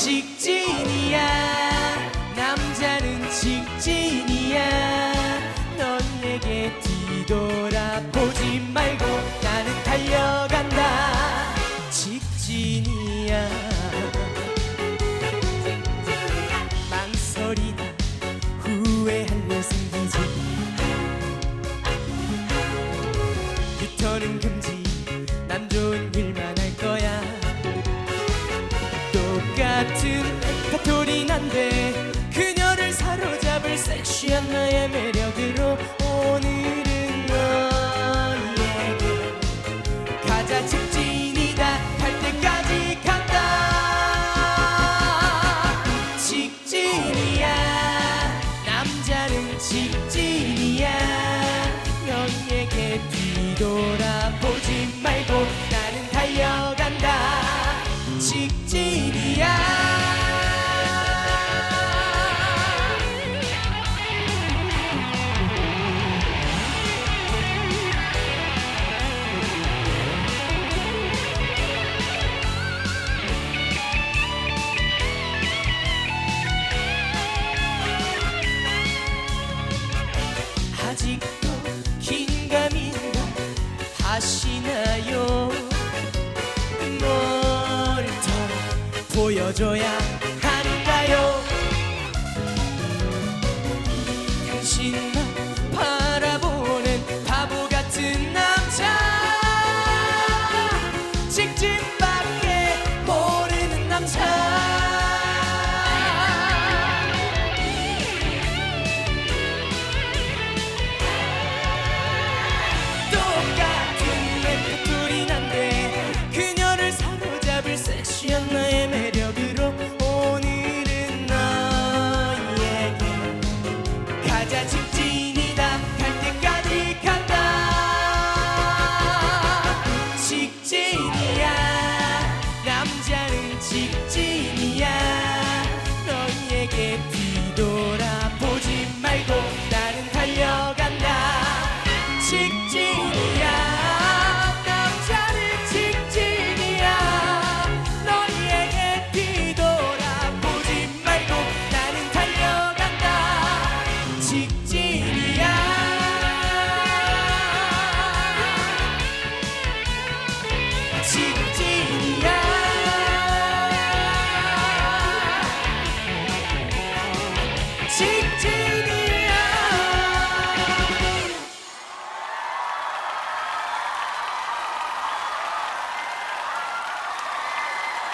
직진이야. 남자는 직진이야. 넌 에게 뒤돌아보지 도리 난데 그녀를 사로잡을 섹시한 나의 매력으로 오늘은 너에게 가자 직진이다. 갈 때까지 간다. 직진이야. 남자는 직진. 아직도 긴가민가 하시나요? 뭘 더 보여줘야 하는가요? 당신만 바라보는 바보 같은 남자. 직진밖에 모르는 남자 돌아보지 말고 나는 달려간다. 직진이야.